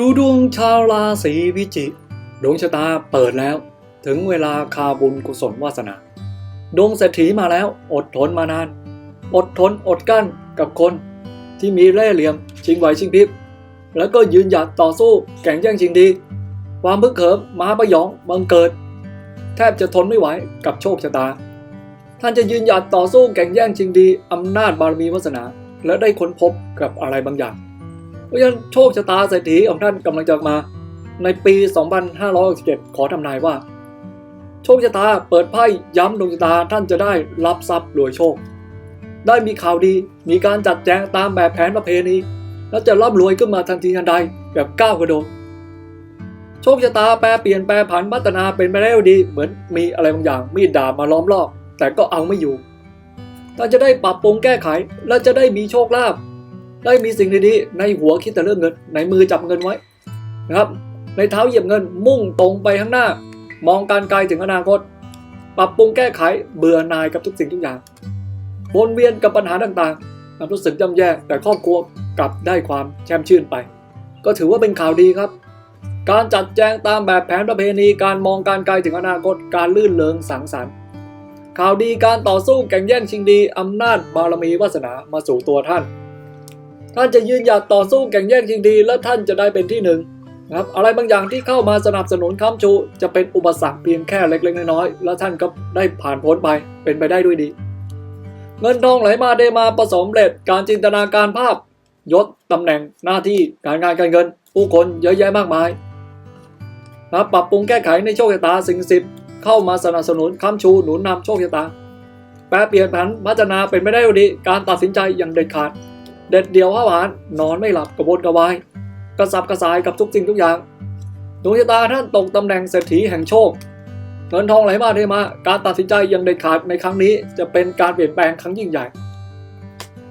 ดูดวงชาวราศีพิจิกดวงชะตาเปิดแล้ว ถึงเวลาคาบุญกุศลวาสนา ดวงเศรษฐีมาแล้วอดทนมานาน อดทนอดกั้นกับคนที่มีเล่ห์เหลี่ยม ชิงไหวชิงพริบ แล้วก็ยืนหยัดต่อสู้แข่งแย่งชิงดี ความพึกเขิมมาประยองบังเกิด แทบจะทนไม่ไหวกับโชคชะตา ท่านจะยืนหยัดต่อสู้แข่งแย่งชิงดีอำนาจบารมีวาสนา และได้ค้นพบกับอะไรบางอย่าง เพราะฉะนั้นโชคชะตาเศรษฐีของท่านกำลังจะมา ในปี 2567 ขอทำนายว่า โชคชะตาเปิดไพ่ย้ำดวงชะตาท่านจะได้รับทรัพย์รวยโชค ได้มีข่าวดีมีการจัดแจงตามแบบแผนประเพณีแล้วจะร่ำรวยขึ้นมาทันทีทันใดแบบก้าวกระโดดโชคชะตาแปรเปลี่ยนแปรผันพัฒนาเป็นไปได้ดี เหมือนมีอะไรบางอย่างมีดดาบมาล้อมรอบ แต่ก็เอาไม่อยู่ท่านจะได้ปรับปรุงแก้ไข และจะได้มีโชคลาภ ได้มีสิ่งดีๆในหัวคิดแต่เรื่องเงิน ในมือจับเงินไว้นะครับในเท้าเหยียบเงินมุ่งตรงไปข้างหน้า มองการไกลถึงอนาคต ปรับปรุงแก้ไขเบื่อหน่ายกับทุกสิ่งทุกอย่างวนเวียนกับปัญหาต่างๆความรู้สึกย่ำแย่แต่ครอบครัวกลับได้ความแช่มชื่นไป ก็ถือว่าเป็นข่าวดีครับ การจัดแจงตามแบบแผนประเพณีการมองการไกลถึงอนาคตการลื่นเลงสังสรรค์ข่าวดีการต่อสู้แข่งแย่งชิงดีอำนาจบารมีวาสนามาสู่ตัวท่าน ท่านจะยืนหยัดต่อสู้แข่งแย่งชิงดี และท่านจะได้เป็นที่หนึ่งนะครับอะไรบางอย่างที่เข้ามาสนับสนุนค้ำชู จะเป็นอุปสรรคเพียงแค่เล็กๆน้อยๆแล้วท่านก็ได้ผ่านพ้นไปเป็นไปได้ด้วยดี เงินทองไหลมาได้มาประสมเร็จการจินตนาการภาพ ยศตำแหน่งหน้าที่การงานการเงิน ผู้คนเยอะแยะมากมายนะปรับปรุงแก้ไขในโชคชะตาสิ่งสิบเข้ามาสนับสนุนค้ำชูหนุนนำโชคชะตาแปรเปลี่ยนผันพัฒนาเป็นไปได้ดีการตัดสินใจอย่างเด็ดขาด เด็ดเดี่ยวห้าวารนอนไม่หลับกระวนกระวาย กระสับกระสายกับทุกสิ่งทุกอย่างดวงชะตาท่านตกตำแหน่งเศรษฐีแห่งโชค เงินทองไหลมาเทมา การตัดสินใจย่างเด็ดขาดในครั้งนี้ จะเป็นการเปลี่ยนแปลงครั้งยิ่งใหญ่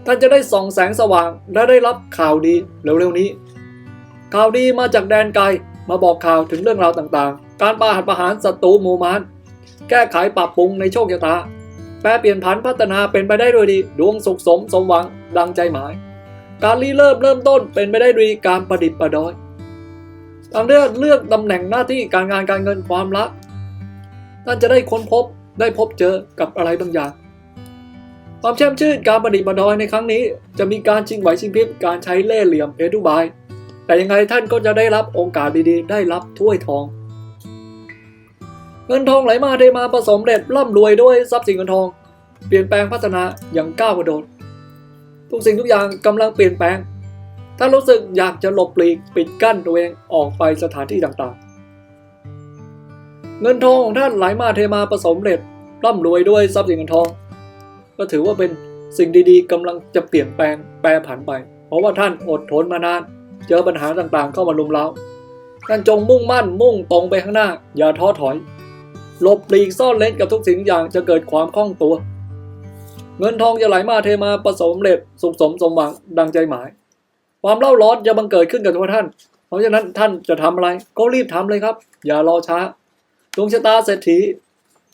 ท่านจะได้ส่องแสงสว่างและได้รับข่าวดีเร็วๆนี้ ข่าวดีมาจากแดนไกลมาบอกข่าวถึงเรื่องราวต่างๆ การปราหัตประหารศัตรูหมู่มารแก้ไขปรับปรุงในโชคชะตา แปรเปลี่ยนผันพัฒนาเป็นไปได้ด้วยดี ดวงสุขสมสมหวัง ดังใจหมาย การรีเริ่มเริ่มต้นเป็นไปได้ด้วยการประดิษฐ์ประดอยทางเลือกเลือกตำแหน่งหน้าที่การงานการเงินความรักท่านจะได้ค้นพบได้พบเจอกับอะไรบางอย่าง ความแช่มชื่นการประดิษฐ์ประดอยในครั้งนี้ จะมีการชิงไหวชิงพริบการใช้เล่ห์เหลี่ยมเพทุบาย แต่ยังไงท่านก็จะได้รับโอกาสดีๆ ได้รับถ้วยทอง เงินทองไหลมาได้มาผสมเร็จร่ำรวยด้วยทรัพย์สินเงินทอง เปลี่ยนแปลงพัฒนาอย่างก้าวกระโดด ทุกสิ่งทุกอย่างกำลังเปลี่ยนแปลง ถ้ารู้สึกอยากจะหลบปลีกปิดกั้นตัวเองออกไปสถานที่ต่างๆ เงินทองของท่านไหลมาเทมาผสมเร็จร่ำรวยด้วยทรัพย์สินเงินทอง ก็ถือว่าเป็นสิ่งดีๆกำลังจะเปลี่ยนแปลงแปรผันไป เพราะว่าท่านอดทนมานาน เจอปัญหาต่างๆ เข้ามาลุมเล้าท่านจงมุ่งมั่นมุ่งตรงไปข้างหน้า อย่าท้อถอยหลบปลีกซ่อนเล้นกับทุกสิ่งอย่างจะเกิดความคล่องตัว เงินทองจะไหลมาเทมาผสมเร็จสุขสมสมหวังดังใจหมาย ความเล่าร้อนจะบังเกิดขึ้นกับตัวท่าน เพราะฉะนั้นท่านจะทำอะไร ก็รีบทำเลยครับ อย่ารอช้าดวงชะตาเศรษฐี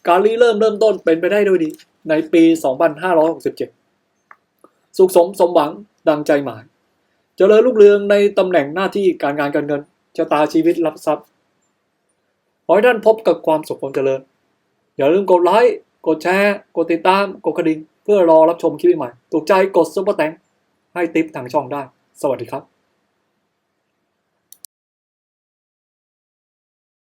การรีเริ่มเริ่มต้นเป็นไปได้ด้วยดี ในปี 2567 สุขสมสมหวังดังใจหมายเจริญรุ่งเรืองในตำแหน่งหน้าที่การงานการเงินชะตาชีวิตรับทรัพย์ขอให้ท่านพบกับความสุขความเจริญ อย่าลืมกดไลค์ กดแชร์ กดติดตาม กดกระดิ่ง เพื่อรอรับชมคลิปใหม่ ถูกใจกดซุปเปอร์แตงให้ติปทางช่องได้ สวัสดีครับ